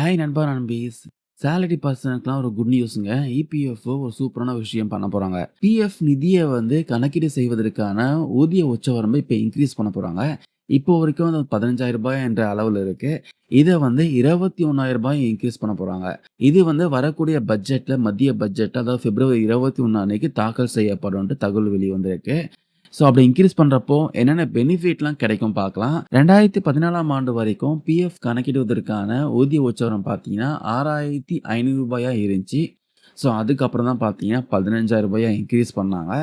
Hi நண்பா. நண்பீஸ் salary பர்சனுக்குலாம் ஒரு good நியூஸுங்க EPFO ஒரு சூப்பரான விஷயம் பண்ண போகிறாங்க பிஎஃப் நிதியை வந்து கணக்கீடு செய்வதற்கான ஊதிய உச்சவரம்பை இப்போ இன்க்ரீஸ் பண்ண போகிறாங்க இப்போ வரைக்கும் அந்த பதினஞ்சாயிரம் ரூபாய் என்ற அளவில் இருக்கு. இதை வந்து இருபத்தி ஒன்றாயிரம் ரூபாய் இன்க்ரீஸ் பண்ண போகிறாங்க இது வந்து வரக்கூடிய பட்ஜெட்டில் மத்திய பட்ஜெட் அதாவது பிப்ரவரி இருபத்தி ஒன்று அன்னைக்கு தாக்கல் செய்யப்படும் தகவல் வெளிவந்திருக்கு. ஸோ அப்படி இன்க்ரீஸ் பண்ணுறப்போ என்னென்ன பெனிஃபிட்லாம் கிடைக்கும் பார்க்கலாம். ரெண்டாயிரத்தி பதினாலாம் ஆண்டு வரைக்கும் பிஎஃப் கணக்கிடுவதற்கான ஊதிய உச்சவரம் பார்த்தீங்கன்னா ஆறாயிரத்தி ஐநூறு ரூபாயாக இருந்துச்சு. ஸோ அதுக்கப்புறம் தான் பார்த்தீங்கன்னா பதினஞ்சாயிரம் ரூபாயா இன்க்ரீஸ் பண்ணாங்க.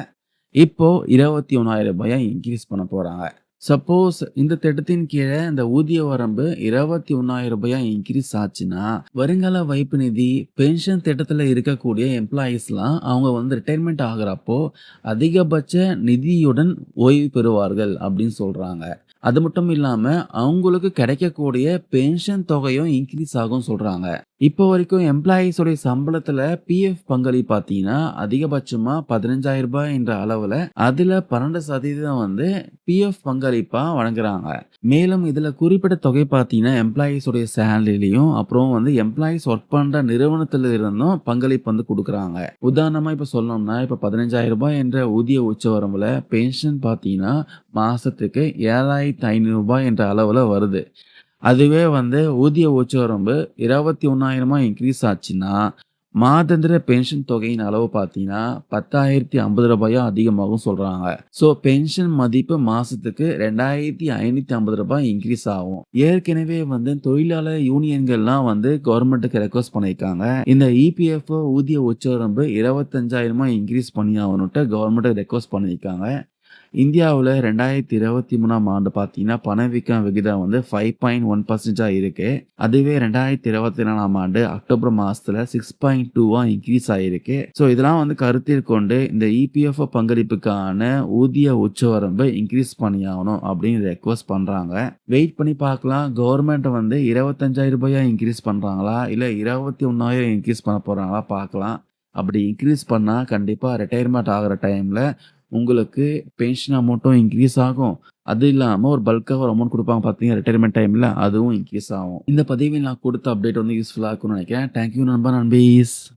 இப்போ இருபத்தி ஒன்றாயிரம் ரூபாயா இன்க்ரீஸ் பண்ண போகிறாங்க சப்போஸ் இந்த திட்டத்தின் கீழே இந்த ஊதிய வரம்பு இருபத்தி ஒன்னாயிரம் ரூபாயா இன்க்ரீஸ் ஆச்சுன்னா வருங்கால வைப்பு நிதி பென்ஷன் திட்டத்தில் இருக்கக்கூடிய எம்ப்ளாயீஸ்லாம் அவங்க வந்து ரிட்டைர்மெண்ட் ஆகிறப்போ அதிகபட்ச நிதியுடன் ஓய்வு பெறுவார்கள் அப்படின்னு சொல்கிறாங்க அது மட்டும் இல்லாம அவங்களுக்கு கிடைக்கக்கூடிய பென்ஷன் தொகையும் இன்க்ரீஸ் ஆகும் சொல்றாங்க. இப்போ வரைக்கும் எம்ப்ளாயீஸோடைய சம்பளத்துல பிஎஃப் பங்களி பார்த்தீங்கன்னா அதிகபட்சமா பதினஞ்சாயிரம் ரூபாய் என்ற அளவுல அதுல பன்னெண்டு சதவீதம் வந்து பிஎஃப் பங்களிப்பா வழங்குறாங்க. மேலும் இதுல குறிப்பிட்ட தொகை பார்த்தீங்கன்னா எம்ப்ளாயீஸோடைய சேலரிலையும் அப்புறம் வந்து எம்ப்ளாயீஸ் ஒர்க் பண்ற நிறுவனத்துல இருந்தும் பங்களிப்பு வந்து கொடுக்குறாங்க. உதாரணமா இப்ப சொல்லணும்னா இப்ப பதினஞ்சாயிரம் ரூபாய் என்ற ஊதிய உச்சவரம்புல பென்ஷன் பார்த்தீங்கன்னா மாதத்துக்கு ஏழாயிரத்தி ஐநூறு ரூபாய் என்ற அளவில் வருது. அதுவே வந்து ஊதிய உச்சவரம்பு இருபத்தி ஒன்றாயிரமாக இன்க்ரீஸ் ஆச்சுன்னா மாதந்திர பென்ஷன் தொகையின் அளவு பார்த்தீங்கன்னா பத்தாயிரத்தி ஐம்பது ரூபாயோ அதிகமாகும் சொல்கிறாங்க ஸோ பென்ஷன் மதிப்பு மாதத்துக்கு ரெண்டாயிரத்தி ஐநூற்றி ஐம்பது ரூபாய் இன்க்ரீஸ் ஆகும். ஏற்கனவே வந்து தொழிலாளர் யூனியன்கள்லாம் வந்து கவர்மெண்ட்டுக்கு ரெக்வஸ்ட் பண்ணியிருக்காங்க. இந்த இபிஎஃப்ஓ ஊதிய உச்சவரம்பு இருபத்தஞ்சாயிரமா இன்க்ரீஸ் பண்ணி ஆகணுன்ட்டு கவர்மெண்ட்டுக்கு ரெக்வஸ்ட் பண்ணியிருக்காங்க. இந்தியாவில் ரெண்டாயிரத்தி இருபத்தி மூணாம் ஆண்டு பார்த்தீங்கன்னா பணவீக்கம் விகிதம் வந்து ஃபைவ் பாயிண்ட் ஒன் பர்சன்டாக இருக்கு. அதுவே ரெண்டாயிரத்தி இருபத்தி நாலாம் ஆண்டு அக்டோபர் மாதத்தில் சிக்ஸ் பாயிண்ட் டூவாக இன்க்ரீஸ் ஆகிருக்கு ஸோ இதெல்லாம் வந்து கருத்தில் கொண்டு இந்த இபிஎஃப்ஓ பங்களிப்புக்கான ஊதிய உச்சவரம்பு இன்க்ரீஸ் பண்ணி ஆகணும் அப்படின்னு ரெக்வஸ்ட் பண்ணுறாங்க வெயிட் பண்ணி பார்க்கலாம். கவர்மெண்ட் வந்து இருபத்தஞ்சாயிரம் ரூபாயா இன்க்ரீஸ் பண்ணுறாங்களா இல்லை இருபத்தி ஒன்றாயிரம் இன்க்ரீஸ் பண்ண போகிறாங்களா பார்க்கலாம். அப்படி இன்க்ரீஸ் பண்ணால் கண்டிப்பாக ரிட்டையர்மெண்ட் ஆகிற டைமில் உங்களுக்கு பென்ஷன் அமௌண்ட்டும் இன்க்ரீஸ் ஆகும். அது இல்லாமல் ஒரு பல்காக ஒரு அமௌண்ட் கொடுப்பாங்க பார்த்தீங்கன்னா ரிட்டைர்மெண்ட் டைமில் அதுவும் இன்க்ரீஸ் ஆகும். இந்த பதிவில் நான் கொடுத்த அப்டேட் வந்து யூஸ்ஃபுல்லாக இருக்கும்னு நினைக்கிறேன். தேங்க்யூ நண்பா நண்பீஸ்.